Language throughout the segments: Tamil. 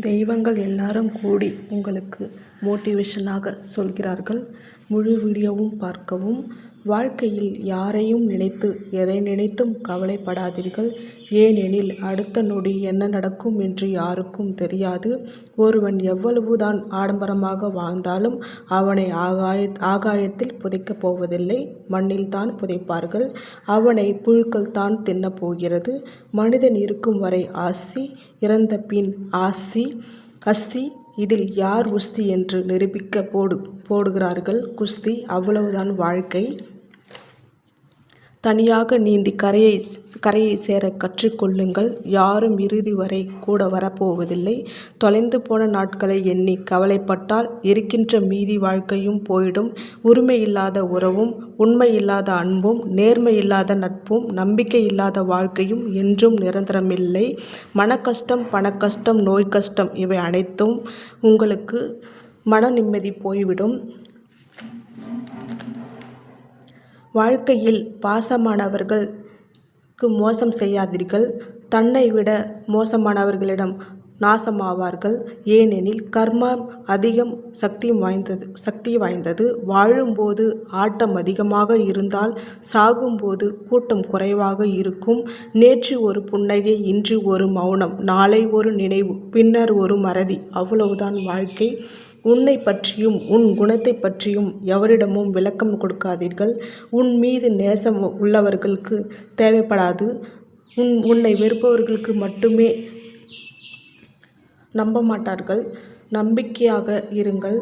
தெய்வங்கள் எல்லாரும் கூடி உங்களுக்கு மோட்டிவேஷனாக சொல்கிறார்கள். முழு வீடியோவும் பார்க்கவும் வாழ்க்கையில் யாரையும் நினைத்து எதை நினைத்தும் கவலைப்படாதீர்கள். ஏனெனில் அடுத்த நொடி என்ன நடக்கும் என்று யாருக்கும் தெரியாது. ஒருவன் எவ்வளவுதான் ஆடம்பரமாக வாழ்ந்தாலும் அவனை ஆகாய ஆகாயத்தில் புதைக்கப் போவதில்லை. மண்ணில் தான் புதைப்பார்கள். அவனை புழுக்கள் தான் தின்னப் போகிறது. மனிதன் இருக்கும் வரை ஆசி இறந்த பின் ஆசி அஸ்தி. இதில் யார் உஸ்தி என்று நிரூபிக்க போடு போடுகிறார்கள். குஸ்தி அவ்வளவுதான் வாழ்க்கை. தனியாக நீந்தி கரையை கரையை சேர கற்றுக்கொள்ளுங்கள். யாரும் இறுதி வரை கூட வரப்போவதில்லை. தொலைந்து போன நாட்களை எண்ணி கவலைப்பட்டால் இருக்கின்ற மீதி வாழ்க்கையும் போயிடும். உரிமை இல்லாத உறவும் உண்மை இல்லாத அன்பும் நேர்மை இல்லாத நட்பும் நம்பிக்கை இல்லாத வாழ்க்கையும் என்றும் நிரந்தரமில்லை. மன கஷ்டம் நோய் கஷ்டம் இவை அனைத்தும் உங்களுக்கு மன நிம்மதி போய்விடும். வாழ்க்கையில் பாசமானவர்களுக்கு மோசம் செய்யாதீர்கள். தன்னை விட மோசமானவர்களிடம் நாசமாவார்கள். ஏனெனில் கர்மம் அதிகம் சக்தி வாய்ந்தது சக்தி வாய்ந்தது. வாழும்போது ஆட்டம் அதிகமாக இருந்தால் சாகும்போது கூட்டம் குறைவாக இருக்கும். நேற்று ஒரு புன்னகை இன்று ஒரு மௌனம் நாளை ஒரு நினைவு பின்னர் ஒரு மறதி. அவ்வளவுதான் வாழ்க்கை. உன்னை பற்றியும் உன் குணத்தை பற்றியும் எவரிடமும் விளக்கம் கொடுக்காதீர்கள். உன் மீது நேசம் உள்ளவர்களுக்கு தேவைப்படாது. உன் உன்னை வெறுப்பவர்களுக்கு மட்டுமே நம்ப மாட்டார்கள் நம்பிக்கையாக இருங்கள்.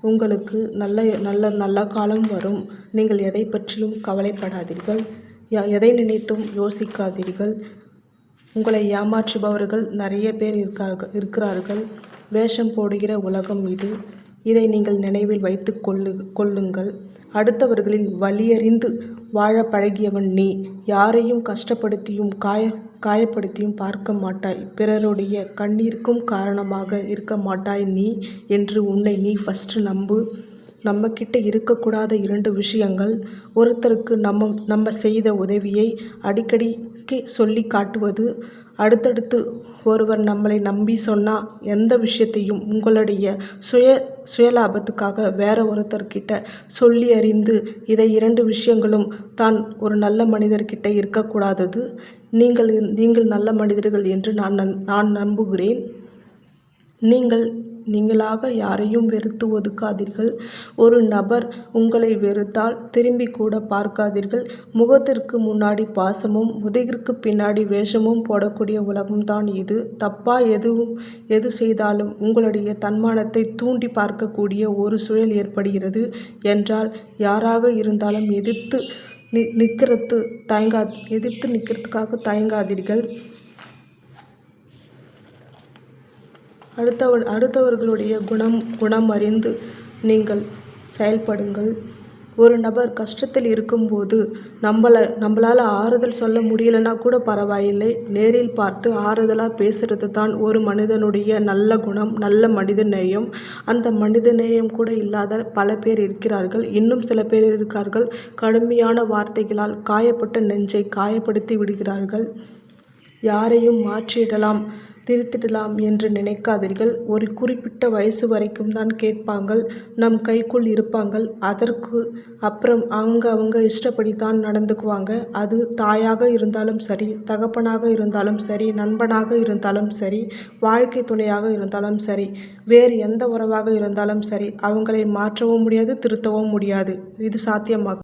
உங்களுக்கு நல்ல நல்ல நல்ல காலம் வரும். நீங்கள் எதை பற்றியும் கவலைப்படாதீர்கள். எதை நினைத்தும் யோசிக்காதீர்கள். உங்களை ஏமாற்றுபவர்கள் நிறைய பேர் இருக்கார்கள் இருக்கிறார்கள். வேஷம் போடுகிற உலகம் இது. இதை நீங்கள் நினைவில் வைத்து கொள்ளு கொள்ளுங்கள். அடுத்தவர்களின் வழியறிந்து வாழ பழகியவன் நீ. யாரையும் கஷ்டப்படுத்தியும் காய காயப்படுத்தியும் பார்க்க மாட்டாய். பிறருடைய கண்ணீருக்கும் காரணமாக இருக்க மாட்டாய் நீ என்று உன்னை நீ ஃபஸ்ட்டு நம்பு. நம்மக்கிட்ட இருக்கக்கூடாத இரண்டு விஷயங்கள். ஒருத்தருக்கு நம்ம நம்ம செய்த உதவியை அடிக்கடிக்கு சொல்லி காட்டுவது. அடுத்தடுத்து ஒருவர் நம்மளை நம்பி சொன்னால் எந்த விஷயத்தையும் உங்களுடைய சுய சுயலாபத்துக்காக வேற ஒருத்தர்கிட்ட சொல்லி அறிந்து இதை இரண்டு விஷயங்களும் தான் ஒரு நல்ல மனிதர்கிட்ட இருக்கக்கூடாதது. நீங்கள் நீங்கள் நல்ல மனிதர்கள் என்று நான் நான் நம்புகிறேன். நீங்கள் நீங்களாக யாரையும் வெறுத்து ஒதுக்காதீர்கள். ஒரு நபர் உங்களை வெறுத்தால் திரும்பி கூட பார்க்காதீர்கள். முகத்திற்கு முன்னாடி பாசமும் உதயிற்கு பின்னாடி வேஷமும் போடக்கூடிய உலகம்தான் இது. தப்பா எதுவும் எது செய்தாலும் உங்களுடைய தன்மானத்தை தூண்டி பார்க்கக்கூடிய ஒரு சூழல் ஏற்படுகிறது. என்றால் யாராக இருந்தாலும் எதிர்த்து நி நிற்கிறது தயங்கா எதிர்த்து நிற்கிறதுக்காக தயங்காதீர்கள். அடுத்தவன் அடுத்தவர்களுடைய குணம் குணம் அறிந்து நீங்கள் செயல்படுங்கள். ஒரு நபர் கஷ்டத்தில் இருக்கும்போது நம்மளை நம்மளால் ஆறுதல் சொல்ல முடியலன்னா கூட பரவாயில்லை. நேரில் பார்த்து ஆறுதலாக பேசுகிறது தான் ஒரு மனிதனுடைய நல்ல குணம் நல்ல மனித நேயம். அந்த மனித நேயம் கூட இல்லாத பல பேர் இருக்கிறார்கள். இன்னும் சில பேர் இருக்கார்கள். கடுமையான வார்த்தைகளால் காயப்பட்ட நெஞ்சை காயப்படுத்தி விடுகிறார்கள். யாரையும் மாற்றிடலாம். திருத்திடலாம் என்று நினைக்காதீர்கள். ஒரு குறிப்பிட்ட வயசு வரைக்கும் தான் கேட்பாங்கள். நம் கைக்குள் இருப்பாங்கள். அதற்கு அப்புறம் அவங்க அவங்க இஷ்டப்படி தான் நடந்துக்குவாங்க. அது தாயாக இருந்தாலும் சரி தகப்பனாக இருந்தாலும் சரி நண்பனாக இருந்தாலும் சரி வாழ்க்கை துணையாக இருந்தாலும் சரி வேறு எந்த உறவாக இருந்தாலும் சரி அவங்களை மாற்றவும் முடியாது திருத்தவும் முடியாது. இது சாத்தியமாகும்.